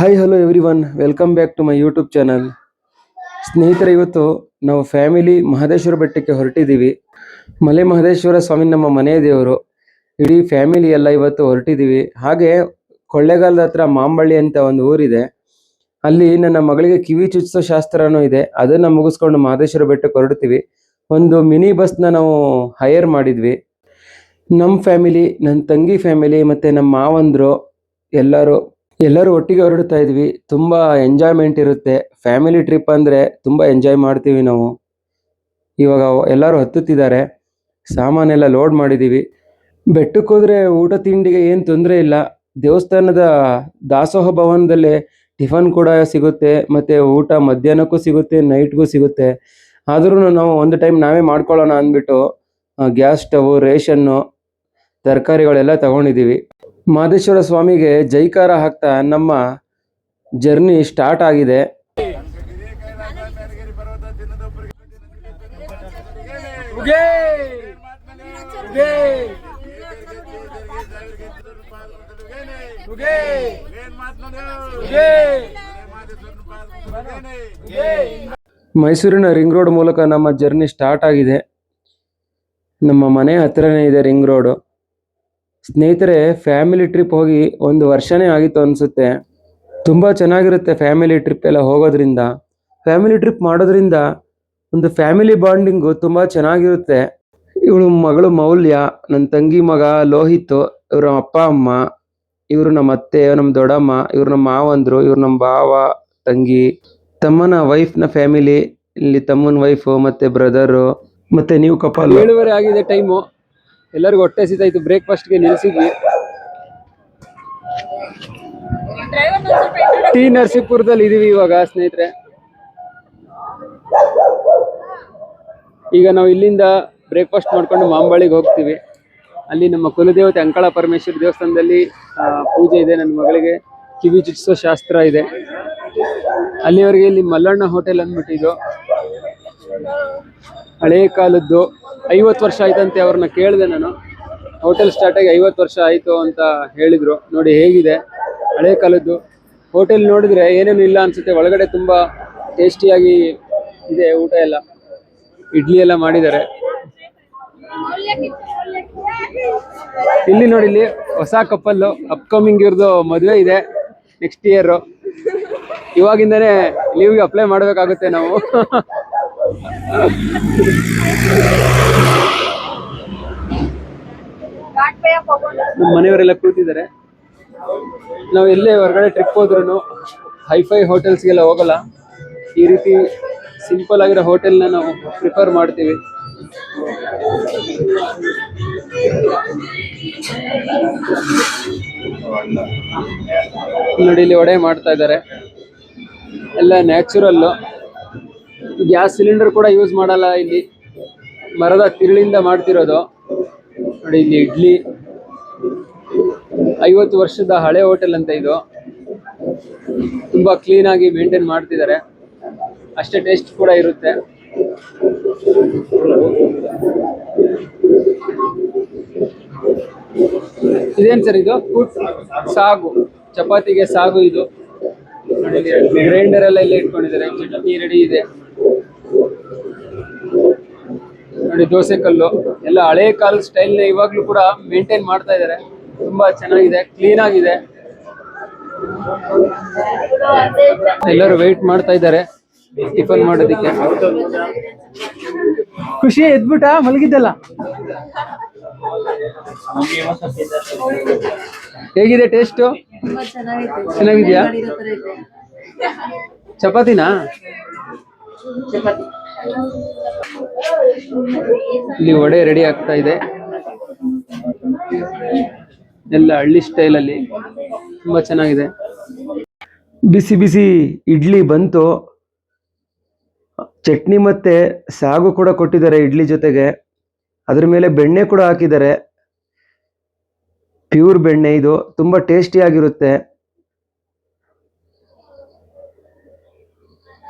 Hi hello everyone welcome back to my YouTube channel ಸ್ನೇಹಿತರೆ, ಇವತ್ತು ನಾವು ಫ್ಯಾಮಿಲಿ ಮಹದೇಶ್ವರ ಬೆಟ್ಟಕ್ಕೆ ಹೊರಟಿದ್ದೀವಿ. ಮಲೆ ಮಹದೇಶ್ವರ ಸ್ವಾಮಿ ನಮ್ಮ ಮನೆಯ ದೇವರು. ಇಡೀ ಫ್ಯಾಮಿಲಿ ಎಲ್ಲ ಇವತ್ತು ಹೊರಟಿದ್ದೀವಿ. ಹಾಗೆ ಕೊಳ್ಳೇಗಾಲದ ಹತ್ರ ಮಾಂಬಳ್ಳಿ ಅಂತ ಒಂದು ಊರಿದೆ. ಅಲ್ಲಿ ನನ್ನ ಮಗಳಿಗೆ ಕಿವಿ ಚುಚ್ಚಿಸೋ ಶಾಸ್ತ್ರನೂ ಇದೆ. ಅದನ್ನ ಮುಗಿಸ್ಕೊಂಡು ಮಹದೇಶ್ವರ ಬೆಟ್ಟಕ್ಕೆ ಹೊರಡ್ತೀವಿ. ಒಂದು ಮಿನಿ ಬಸ್ನ ನಾವು ಹೈಯರ್ ಮಾಡಿದ್ವಿ. ನಮ್ಮ ಫ್ಯಾಮಿಲಿ ನನ್ನ ತಂಗಿ ಫ್ಯಾಮಿಲಿ ಮತ್ತೆ ನಮ್ಮ ಮಾವಂದರು ಎಲ್ಲರೂ ಎಲ್ಲರೂ ಒಟ್ಟಿಗೆ ಹೊರಡ್ತಾ ಇದ್ವಿ. ತುಂಬ ಎಂಜಾಯ್ಮೆಂಟ್ ಇರುತ್ತೆ. ಫ್ಯಾಮಿಲಿ ಟ್ರಿಪ್ ಅಂದರೆ ತುಂಬ ಎಂಜಾಯ್ ಮಾಡ್ತೀವಿ ನಾವು. ಇವಾಗ ಎಲ್ಲರೂ ಹತ್ತುತ್ತಿದ್ದಾರೆ. ಸಾಮಾನೆಲ್ಲ ಲೋಡ್ ಮಾಡಿದ್ದೀವಿ ಬೆಟ್ಟಕ್ಕೆ ಹೋದರೆ ಊಟ ತಿಂಡಿಗೆ ಏನು ತೊಂದರೆ ಇಲ್ಲ. ದೇವಸ್ಥಾನದ ದಾಸೋಹ ಭವನದಲ್ಲೇ ಟಿಫನ್ ಕೂಡ ಸಿಗುತ್ತೆ. ಮತ್ತೆ ಊಟ ಮಧ್ಯಾಹ್ನಕ್ಕೂ ಸಿಗುತ್ತೆ ನೈಟ್ಗೂ ಸಿಗುತ್ತೆ. ಆದ್ರೂ ನಾವು ಒಂದು ಟೈಮ್ ನಾವೇ ಮಾಡ್ಕೊಳ್ಳೋಣ ಅಂದ್ಬಿಟ್ಟು ಗ್ಯಾಸ್ ಸ್ಟವ್ ರೇಷನ್ನು ತರಕಾರಿಗಳೆಲ್ಲ ತಗೊಂಡಿದ್ದೀವಿ ಮಾದೇಶ್ವರ ಸ್ವಾಮಿಗೆ ಜೈಕಾರ ಹಾಕ್ತಾ ನಮ್ಮ ಜರ್ನಿ ಸ್ಟಾರ್ಟ್ ಆಗಿದೆ. ಮೈಸೂರಿನ ರಿಂಗ್ ರೋಡ್ ಮೂಲಕ ನಮ್ಮ ಜರ್ನಿ ಸ್ಟಾರ್ಟ್ ಆಗಿದೆ. ನಮ್ಮ ಮನೆ ಹತ್ರನೇ ಇದೆ ರಿಂಗ್ ರೋಡು. ಸ್ನೇಹಿತರೆ ಫ್ಯಾಮಿಲಿ ಟ್ರಿಪ್ ಹೋಗಿ ಒಂದು ವರ್ಷನೇ ಆಗಿತ್ತು ಅನಿಸುತ್ತೆ. ತುಂಬ ಚೆನ್ನಾಗಿರುತ್ತೆ ಫ್ಯಾಮಿಲಿ ಟ್ರಿಪ್ ಎಲ್ಲ ಹೋಗೋದ್ರಿಂದ. ಫ್ಯಾಮಿಲಿ ಟ್ರಿಪ್ ಮಾಡೋದ್ರಿಂದ ಒಂದು ಫ್ಯಾಮಿಲಿ ಬಾಂಡಿಂಗು ತುಂಬ ಚೆನ್ನಾಗಿರುತ್ತೆ. ಇವಳು ಮಗಳು ಮೌಲ್ಯ ನನ್ನ ತಂಗಿ ಮಗ ಲೋಹಿತ್, ಇವ್ರ ಅಪ್ಪ, ಅಮ್ಮ, ಇವರು ನಮ್ಮ ಅತ್ತೆ ನಮ್ಮ ದೊಡ್ಡಮ್ಮ, ಇವ್ರು ನಮ್ಮ ಮಾವಂದ್ರು, ಇವ್ರ ನಮ್ಮ ಭಾವ, ತಂಗಿ, ತಮ್ಮನ ವೈಫ್ನ ಫ್ಯಾಮಿಲಿ ಇಲ್ಲಿ ತಮ್ಮನ ವೈಫು ಮತ್ತೆ ಬ್ರದರು ಮತ್ತೆ ನೀವು ಕಪಲ್ ಏಳುವರೆ ಆಗಿದೆ ಟೈಮು ಎಲ್ಲರಿಗೂ ಹೊಟ್ಟೆ ಸಿತಾಯ್ತು ಬ್ರೇಕ್ಫಾಸ್ಟ್ಗೆ ನಿಲ್ಸಿದ್ವಿ. ಟಿ ನರಸೀಪುರದಲ್ಲಿ ಇದೀವಿ ಇವಾಗ ಸ್ನೇಹಿತರೆ. ಈಗ ನಾವು ಇಲ್ಲಿಂದ ಬ್ರೇಕ್ಫಾಸ್ಟ್ ಮಾಡ್ಕೊಂಡು ಮಾಂಬಾಳಿಗೆ ಹೋಗ್ತೀವಿ. ಅಲ್ಲಿ ನಮ್ಮ ಕುಲದೇವತೆ ಅಂಕಳ ಪರಮೇಶ್ವರ ದೇವಸ್ಥಾನದಲ್ಲಿ ಪೂಜೆ ಇದೆ ನನ್ನ ಮಗಳಿಗೆ. ಕಿವಿ ಚುಚ್ಚಿಸೋ ಶಾಸ್ತ್ರ ಇದೆ. ಅಲ್ಲಿವರೆಗೆ ಇಲ್ಲಿ ಮಲ್ಲಣ್ಣ ಹೋಟೆಲ್ ಅಂದ್ಬಿಟ್ಟಿದ್ದು ಹಳೇ ಕಾಲದ್ದು ಐವತ್ತು ವರ್ಷ ಆಯ್ತಂತೆ ಅವ್ರನ್ನ ಕೇಳಿದೆ ನಾನು. ಹೋಟೆಲ್ ಸ್ಟಾರ್ಟ್ ಆಗಿ ಐವತ್ತು ವರ್ಷ ಆಯ್ತು ಅಂತ ಹೇಳಿದ್ರು. ನೋಡಿ ಹೇಗಿದೆ. ಹಳೆ ಕಾಲದ್ದು. ಹೋಟೆಲ್ ನೋಡಿದ್ರೆ ಏನೇನು ಇಲ್ಲ ಅನ್ಸುತ್ತೆ. ಒಳಗಡೆ ತುಂಬಾ ಟೇಸ್ಟಿಯಾಗಿ ಇದೆ ಊಟ ಎಲ್ಲ. ಇಡ್ಲಿ ಎಲ್ಲ ಮಾಡಿದ್ದಾರೆ. ಇಲ್ಲಿ ನೋಡಿ ಇಲ್ಲಿ ಹೊಸ ಕಪ್ಪಲ್ಲು ಅಪ್ಕಮಿಂಗ್ ಇವ್ರದ್ದು ಮದುವೆ ಇದೆ. ನೆಕ್ಸ್ಟ್ ಇಯರ್ ಇವಾಗಿಂದನೇ ಲೀವ್ಗೆ ಅಪ್ಲೈ ಮಾಡಬೇಕಾಗುತ್ತೆ ನಾವು. ನಮ್ಮ ಮನೆಯವರೆಲ್ಲ ಕೂತಿದ್ದಾರೆ. ನಾವು ಎಲ್ಲೇ ಹೊರಗಡೆ ಟ್ರಿಪ್ ಹೋದ್ರೂ ಹೈಫೈ ಹೋಟೆಲ್ಸ್ಗೆಲ್ಲ ಹೋಗಲ್ಲ. ಈ ರೀತಿ ಸಿಂಪಲ್ ಆಗಿರೋ ಹೋಟೆಲ್ನ ನಾವು ಪ್ರಿಫರ್ ಮಾಡ್ತೀವಿ. ನೋಡಿ, ಇಲ್ಲಿ ಒಡೆ ಮಾಡ್ತಾ ಇದ್ದಾರೆ. ಎಲ್ಲ ನ್ಯಾಚುರಲ್ಲು ಗ್ಯಾಸ್ ಸಿಲಿಂಡರ್ ಕೂಡ ಯೂಸ್ ಮಾಡಲ್ಲ ಇಲ್ಲಿ. ಮರದ ತಿರುಳಿಂದ ಮಾಡ್ತಿರೋದು. ನೋಡಿ ಇಲ್ಲಿ ಇಡ್ಲಿ. ಐವತ್ತು ವರ್ಷದ ಹಳೆ ಹೋಟೆಲ್ ಅಂತ ಇದು. ತುಂಬಾ ಕ್ಲೀನ್ ಆಗಿ ಮೇಂಟೈನ್ ಮಾಡ್ತಿದ್ದಾರೆ. ಅಷ್ಟೇ ಟೇಸ್ಟ್ ಕೂಡ ಇರುತ್ತೆ. ಇದೇನ್ ಸರ್ ಇದು? ಫುಡ್ ಸಾಗು. ಚಪಾತಿಗೆ ಸಾಗು ಇದು. ಗ್ರೈಂಡರ್ ಎಲ್ಲ ಇಲ್ಲೇ ಇಟ್ಕೊಂಡಿದ್ದಾರೆ. ಚಟ್ನಿ ರೆಡಿ ಇದೆ. ನೋಡಿ ದೋಸೆ ಕಲ್ಲು. ಎಲ್ಲ ಹಳೆ ಕಾಲ ಸ್ಟೈಲ್ ಇವಾಗಲೂ ಕೂಡ ಮೇಂಟೈನ್ ಮಾಡ್ತಾ ಇದ್ದಾರೆ ತುಂಬಾ ಚೆನ್ನಾಗಿದೆ ಕ್ಲೀನ್ ಆಗಿದೆ. ಎಲ್ಲರೂ ವೆಯ್ಟ್ ಮಾಡ್ತಾ ಇದ್ದಾರೆ ಟಿಫನ್ ಮಾಡೋದಕ್ಕೆ. ಖುಷಿ ಎದ್ಬಿಟ್ಟ ಮಲಗಿದ್ದಲ್ಲ? ಹೇಗಿದೆ ಟೇಸ್ಟು ಚೆನ್ನಾಗಿದ್ಯಾ? ಚಪಾತಿನಾ? ಚಪಾತಿ. ಇಲ್ಲಿ ವಡೆ ರೆಡಿ ಆಗ್ತಾ ಇದೆ. ಎಲ್ಲ ಹಳ್ಳಿ ಸ್ಟೈಲಲ್ಲಿ ತುಂಬಾ ಚೆನ್ನಾಗಿದೆ. ಬಿಸಿ ಬಿಸಿ ಇಡ್ಲಿ ಬಂತು. ಚಟ್ನಿ ಮತ್ತೆ ಸಾಗು ಕೂಡ ಕೊಟ್ಟಿದ್ದಾರೆ ಇಡ್ಲಿ ಜೊತೆಗೆ. ಅದ್ರ ಮೇಲೆ ಬೆಣ್ಣೆ ಕೂಡ ಹಾಕಿದ್ದಾರೆ. ಪ್ಯೂರ್ ಬೆಣ್ಣೆ ಇದು. ತುಂಬಾ ಟೇಸ್ಟಿ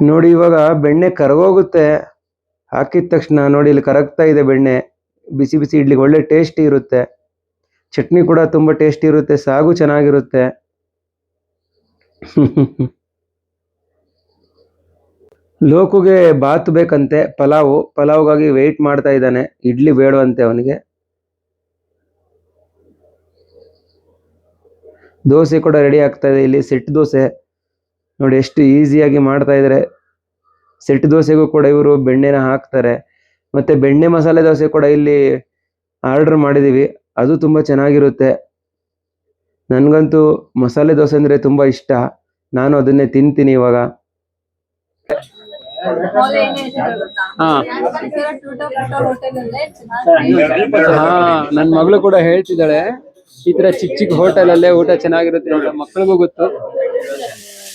ನೋಡಿ ಇವಾಗ ಬೆಣ್ಣೆ ಕರಗೋಗುತ್ತೆ. ಹಾಕಿದ ತಕ್ಷಣ ನೋಡಿ ಇಲ್ಲಿ ಕರಗ್ತಾ ಇದೆ ಬೆಣ್ಣೆ. ಬಿಸಿ ಬಿಸಿ ಇಡ್ಲಿಗೆ ಒಳ್ಳೆ ಟೇಸ್ಟಿ ಇರುತ್ತೆ. ಚಟ್ನಿ ಕೂಡ ತುಂಬ ಟೇಸ್ಟಿ ಇರುತ್ತೆ, ಸಾಗು ಚೆನ್ನಾಗಿರುತ್ತೆ. ಲೋಕುಗೆ ಬಾತ್ ಬೇಕಂತೆ, ಪಲಾವು. ಪಲಾವ್ಗಾಗಿ ವೆಯ್ಟ್ ಮಾಡ್ತಾ ಇದ್ದಾನೆ. ಇಡ್ಲಿ ಬೇಡವಂತೆ ಅವನಿಗೆ. ದೋಸೆ ಕೂಡ ರೆಡಿ ಆಗ್ತಾ ಇದೆ, ಇಲ್ಲಿ ಸೆಟ್ ದೋಸೆ. ನೋಡಿ ಎಷ್ಟು ಈಸಿಯಾಗಿ ಮಾಡ್ತಾ ಇದ್ದಾರೆ. ಸೆಟ್ ದೋಸೆಗೂ ಕೂಡ ಇವರು ಬೆಣ್ಣೆನ ಹಾಕ್ತಾರೆ. ಮತ್ತೆ ಬೆಣ್ಣೆ ಮಸಾಲೆ ದೋಸೆ ಕೂಡ ಇಲ್ಲಿ ಆರ್ಡರ್ ಮಾಡಿದೀವಿ. ಅದು ತುಂಬಾ ಚೆನ್ನಾಗಿರುತ್ತೆ. ನನಗಂತೂ ಮಸಾಲೆ ದೋಸೆ ಅಂದ್ರೆ ತುಂಬಾ ಇಷ್ಟ. ನಾನು ಅದನ್ನೇ ತಿಂತೀನಿ ಇವಾಗ. ನನ್ ಮಗಳು ಕೂಡ ಹೇಳ್ತಿದ್ದಾಳೆ. ಈ ತರ ಚಿಕ್ಕ ಚಿಕ್ಕ ಹೋಟೆಲ್ ಅಲ್ಲೇ ಊಟ ಚೆನ್ನಾಗಿರುತ್ತೆ ಮಕ್ಳಿಗೂ ಗೊತ್ತು.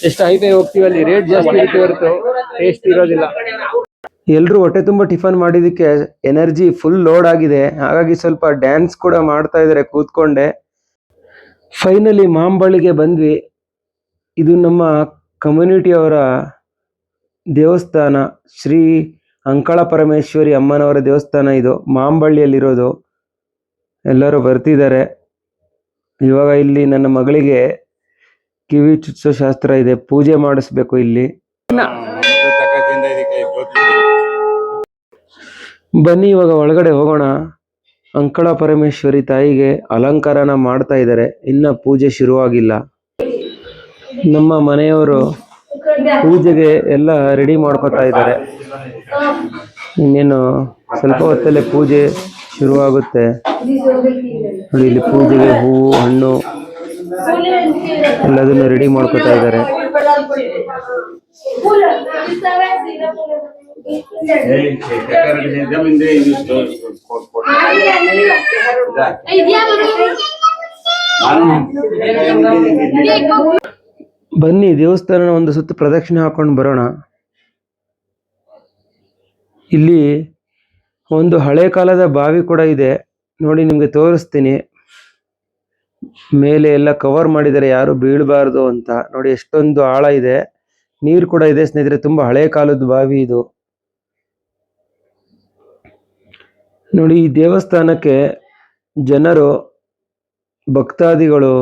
ಎಷ್ಟು ಹೈವೇ ಹೋಗ್ತೀವಿ ಅಲ್ಲಿ ರೇಟ್ ಜಾಸ್ತಿ ಇರುತ್ತೆ ಹೊರತು ಟೇಸ್ಟ್ ಇರೋದಿಲ್ಲ. ಎಲ್ಲರೂ ಹೊಟ್ಟೆ ತುಂಬಾ ಟಿಫನ್ ಮಾಡಿದಕ್ಕೆ ಎನರ್ಜಿ ಫುಲ್ ಲೋಡ್ ಆಗಿದೆ. ಹಾಗಾಗಿ ಸ್ವಲ್ಪ ಡ್ಯಾನ್ಸ್ ಕೂಡ ಮಾಡ್ತಾ ಇದ್ದಾರೆ ಕೂತ್ಕೊಂಡೆ. ಫೈನಲಿ ಮಾಂಬಳಿಗೆ ಬಂದ್ವಿ. ಇದು ನಮ್ಮ ಕಮ್ಯುನಿಟಿಯವರ ದೇವಸ್ಥಾನ. ಶ್ರೀ ಅಂಕಳ ಪರಮೇಶ್ವರಿ ಅಮ್ಮನವರ ದೇವಸ್ಥಾನ ಇದು. ಮಾಂಬಳ್ಳಿಯಲ್ಲಿರೋದು. ಎಲ್ಲರೂ ಬರ್ತಿದ್ದಾರೆ. ಇವಾಗ ಇಲ್ಲಿ ನನ್ನ ಮಗಳಿಗೆ ಕಿವಿ ಚುಚ್ಚೋ ಶಾಸ್ತ್ರ ಇದೆ ಪೂಜೆ ಮಾಡಿಸ್ಬೇಕು ಇಲ್ಲಿ. ಬನ್ನಿ ಇವಾಗ ಒಳಗಡೆ ಹೋಗೋಣ. ಅಂಕಳ ಪರಮೇಶ್ವರಿ ತಾಯಿಗೆ ಅಲಂಕಾರನ ಮಾಡ್ತಾ ಇದ್ದಾರೆ. ಇನ್ನ ಪೂಜೆ ಶುರುವಾಗಿಲ್ಲ. ನಮ್ಮ ಮನೆಯವರು ಪೂಜೆಗೆ ಎಲ್ಲ ರೆಡಿ ಮಾಡ್ಕೊತಾ ಇದ್ದಾರೆ. ಇನ್ನೇನು ಸ್ವಲ್ಪ ಹೊತ್ತಲ್ಲೇ ಪೂಜೆ ಶುರುವಾಗುತ್ತೆ. ನೋಡಿ ಇಲ್ಲಿ ಪೂಜೆಗೆ ಹೂವು ಹಣ್ಣು. ಎಲ್ಲದನ್ನು ರೆಡಿ ಮಾಡ್ಕೊತಾ ಇದ್ದಾರೆ. ಬನ್ನಿ ದೇವಸ್ಥಾನ ಒಂದು ಸುತ್ತ ಪ್ರದಕ್ಷಿಣೆ ಹಾಕೊಂಡು ಬರೋಣ. ಇಲ್ಲಿ ಒಂದು ಹಳೆ ಕಾಲದ ಬಾವಿ ಕೂಡ ಇದೆ. ನೋಡಿ, ನಿಮ್ಗೆ ತೋರಿಸ್ತೀನಿ. ಮೇಲೆ ಎಲ್ಲ ಕವರ್ ಮಾಡಿದ್ದಾರೆ ಯಾರು ಬೀಳಬಾರ್ದು ಅಂತ. ನೋಡಿ, ಎಷ್ಟೊಂದು ಆಳ ಇದೆ. ನೀರು ಕೂಡ ಇದೆ ಸ್ನೇಹಿತರೆ, ತುಂಬಾ ಹಳೆ ಕಾಲದ ಬಾವಿ ಇದು. ನೋಡಿ, ಈ ದೇವಸ್ಥಾನಕ್ಕೆ ಜನರು, ಭಕ್ತಾದಿಗಳು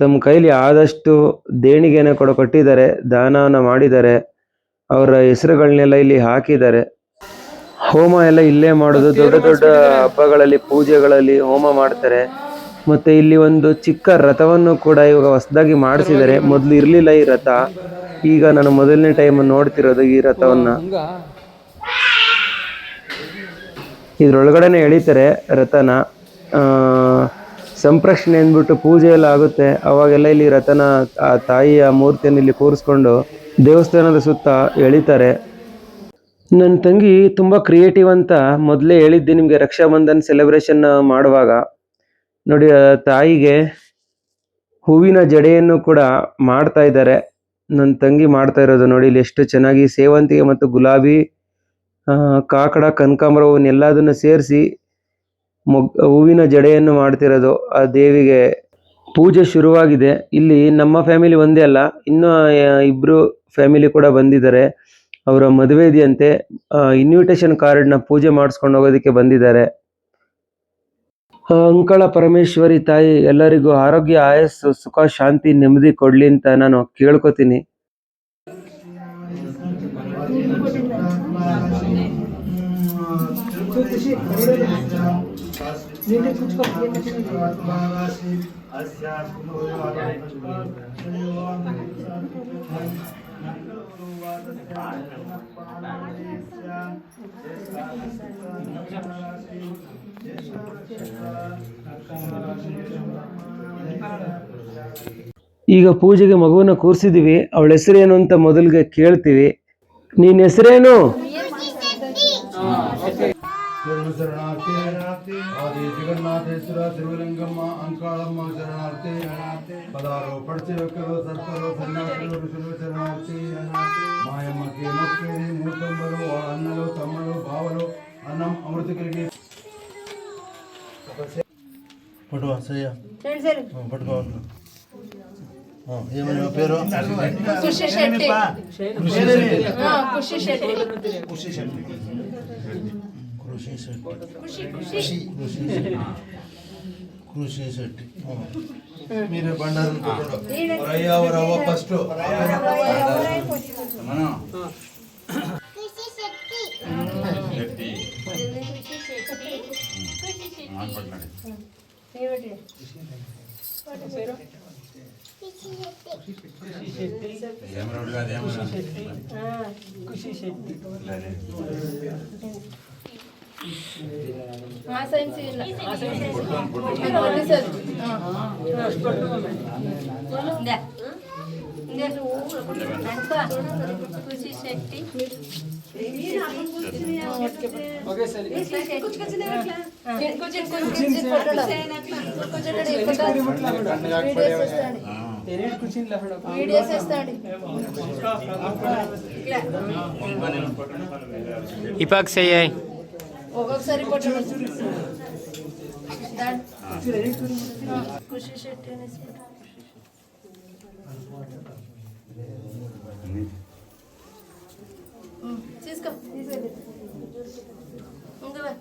ತಮ್ಮ ಕೈಲಿ ಆದಷ್ಟು ದೇಣಿಗೆನ ಕೂಡ, ಕೊಟ್ಟಿದ್ದಾರೆ, ದಾನವನ್ನು ಮಾಡಿದ್ದಾರೆ. ಅವರ ಹೆಸರುಗಳನ್ನೆಲ್ಲ ಇಲ್ಲಿ ಹಾಕಿದ್ದಾರೆ. ಹೋಮ ಎಲ್ಲ ಇಲ್ಲೇ ಮಾಡೋದು. ದೊಡ್ಡ ದೊಡ್ಡ ಹಬ್ಬಗಳಲ್ಲಿ, ಪೂಜೆಗಳಲ್ಲಿ ಹೋಮ ಮಾಡ್ತಾರೆ. ಮತ್ತೆ ಇಲ್ಲಿ ಒಂದು ಚಿಕ್ಕ ರಥವನ್ನು ಕೂಡ ಇವಾಗ ಹೊಸದಾಗಿ ಮಾಡಿಸಿದ್ದಾರೆ. ಮೊದಲು ಇರಲಿಲ್ಲ ಈ ರಥ. ಈಗ ನಾನು ಮೊದಲನೇ ಟೈಮ್ ನೋಡ್ತಿರೋದು ಈ ರಥವನ್ನ. ಇದ್ರೊಳಗಡೆನೆ ಎಳಿತಾರೆ ರಥನ. ಸಂಪ್ರಕ್ಷಣೆ ಅಂದ್ಬಿಟ್ಟು ಪೂಜೆ ಎಲ್ಲ ಆಗುತ್ತೆ. ಅವಾಗೆಲ್ಲ ಇಲ್ಲಿ ರಥನ, ಆ ತಾಯಿಯ ಮೂರ್ತಿಯನ್ನು ಇಲ್ಲಿ ಕೂರಿಸ್ಕೊಂಡು ದೇವಸ್ಥಾನದ ಸುತ್ತ ಎಳಿತಾರೆ. ನನ್ನ ತಂಗಿ ತುಂಬ ಕ್ರಿಯೇಟಿವ್ ಅಂತ ಮೊದಲೇ ಹೇಳಿದ್ದೆ ನಿಮಗೆ ರಕ್ಷಾಬಂಧನ್ ಸೆಲೆಬ್ರೇಷನ್ ಮಾಡುವಾಗ. ನೋಡಿ ತಾಯಿಗೆ ಹೂವಿನ ಜಡೆಯನ್ನು ಕೂಡ ಮಾಡ್ತಾ ಇದ್ದಾರೆ. ನನ್ನ ತಂಗಿ ಮಾಡ್ತಾ ಇರೋದು ನೋಡಿ, ಇಲ್ಲಿ ಎಷ್ಟು ಚೆನ್ನಾಗಿ ಸೇವಂತಿಗೆ ಮತ್ತು ಗುಲಾಬಿ ಕಾಕಡ ಕನಕಾಂಬರ ಸೇರಿಸಿ ಮೊಗ್, ಹೂವಿನ ಜಡೆಯನ್ನು ಮಾಡ್ತಿರೋದು. ಆ ದೇವಿಗೆ ಪೂಜೆ ಶುರುವಾಗಿದೆ. ಇಲ್ಲಿ ನಮ್ಮ ಫ್ಯಾಮಿಲಿ ಒಂದೇ ಅಲ್ಲ, ಇನ್ನೂ ಇಬ್ಬರು ಫ್ಯಾಮಿಲಿ ಕೂಡ ಬಂದಿದ್ದಾರೆ. ಅವರ ಮದುವೆ ಇದೆಯಂತೆ. ಇನ್ವಿಟೇಷನ್ ಕಾರ್ಡ್ನ ಪೂಜೆ ಮಾಡಿಸ್ಕೊಂಡು ಹೋಗೋದಕ್ಕೆ ಬಂದಿದ್ದಾರೆ. ಅಂಕಳ ಪರಮೇಶ್ವರಿ ತಾಯಿ ಎಲ್ಲರಿಗೂ ಆರೋಗ್ಯ ಆಯಸ್ಸು ಸುಖ ಶಾಂತಿ ನೆಮ್ಮದಿ ಕೊಡ್ಲಿ ಅಂತ ನಾನು ಕೇಳ್ಕೊತೀನಿ. ಈಗ ಪೂಜೆಗೆ ಮಗುವನ್ನ ಕೂರಿಸಿದೀವಿ. ಅವಳ ಹೆಸರೇನು ಅಂತ ಮೊದಲಿಗೆ ಕೇಳ್ತೀವಿ. ನಿನ್ನ ಹೆಸರೇನು ಜಗನ್ನಾಥೇಶ್ವರ ತಿರುವಲಿಂಗಮ್ಮ ಅಂಕಾಳಮ್ಮ ಭಾವಲು ಪಡಿಸಿರಕ್ಕರು పట్టుకో సయ్య పట్టుకో ఏమని పేరు? కృషి శెట్టి. కృషి శెట్టి. కృషి శెట్టి. కృషి శెట్టి. కృషి శెట్టి. మీరు బండారు అయ్యావరావో ఫస్ట్. మనం శెట్టి. ఏమిటి కృషి శెట్టి ఆ సైన్స్ ఫోటోలు వీడియోస్ వేస్తాడు ఇపాక్ చెయ్యాయి ఒక్కొక్కసారి ఫోటోలు దాంట్- ఆ, ఖుషి శెట్టి అనేసి పెట్టు. ఉమ్, తీసుకో తీసుకెళ్ళి ఇందువా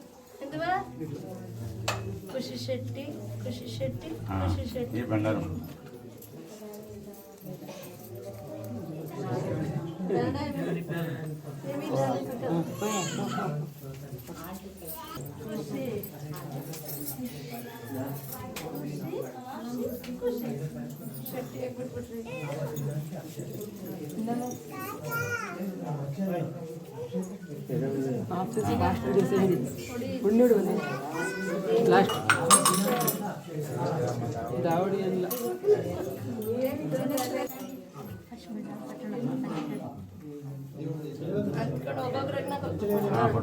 ఇందువా ఖుషి శెట్టి ఖుషి శెట్టి ఖుషి శెట్టి బండారం ఏమీ రాలేదు ಲಾಸ್ಟ್ ದಾವಡಿ ಅಲ್ಲ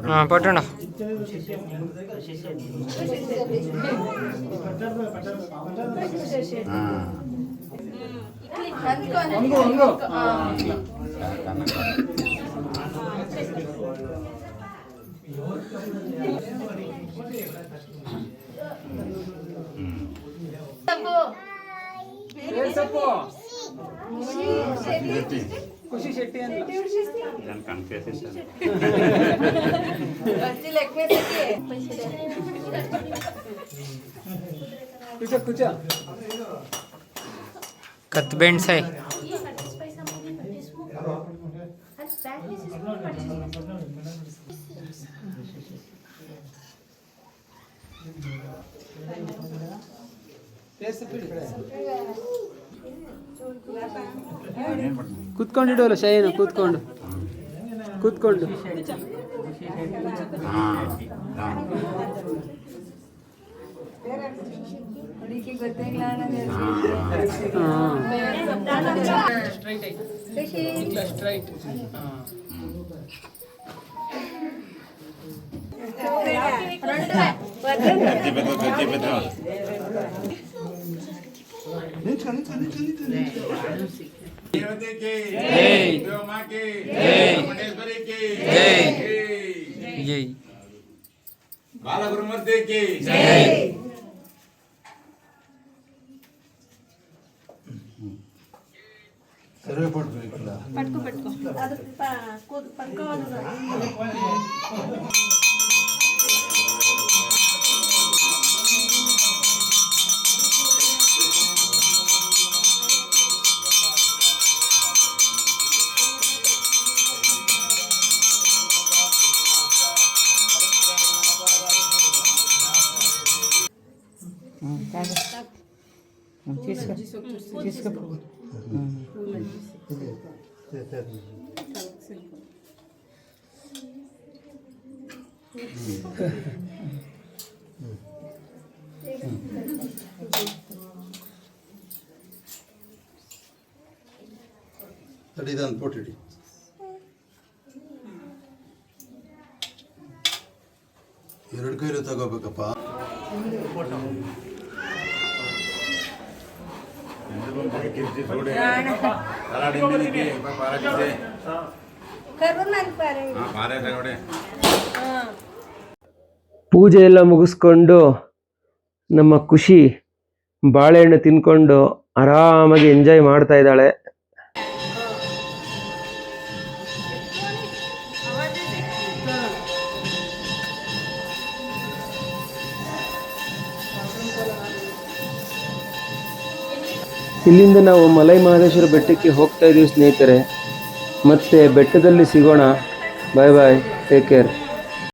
ಹಾಂ ಪಟ್ಟಣ. ಹಾಂ ಹೆಸಪ್ಪು ಖುಷಿ ಶೆಟ್ಟಿ ಅಂತ ನಾನು ಕನ್ಫ್ಯೂಸ್ ಕುಚ ಕುಚ ಕತ್ ಬೆಣ್ಸಾಯ್ Thank you. ಕೂತ್ಕೊಂಡಿಡೋಲ್ಲ ಶೈನು ಕೂತ್ಕೊಂಡು. ಕೂತ್ಕೊಂಡು. નીચે નીચે નીચે નીચે નીચે દેવતે કે જય દેવમા કે જય મણેશ્વરી કે જય જય બાલા ગુરુમતે કે જય ಸರ್ವೆ ಪಡ್ಬೇಕು ಪಟ್ಕೋ ಪಟ್ಕೋ ಅದು ಪಕ್ಕ ತಡಿ ಇದನ್ನು ಪೋಟಿಡಿ ಎರಡು ಕೈಲು ತಗೋಬೇಕಪ್ಪ ಪೂಜೆ ಎಲ್ಲ ಮುಗಿಸ್ಕೊಂಡು ನಮ್ಮ ಖುಷಿ ಬಾಳೆಹಣ್ಣು ತಿನ್ಕೊಂಡು ಆರಾಮಾಗಿ ಎಂಜಾಯ್ ಮಾಡ್ತಾ ಇದ್ದಾಳೆ. ಇಲ್ಲಿಂದ ನಾವು ಮಲೈ ಮಹದೇಶ್ವರ ಬೆಟ್ಟಕ್ಕೆ ಹೋಗ್ತಾ ಇದ್ದೀವಿ ಸ್ನೇಹಿತರೆ. ಮತ್ತೆ ಬೆಟ್ಟದಲ್ಲಿ ಸಿಗೋಣ. ಬಾಯ್ ಬಾಯ್ ಟೇಕ್ ಕೇರ್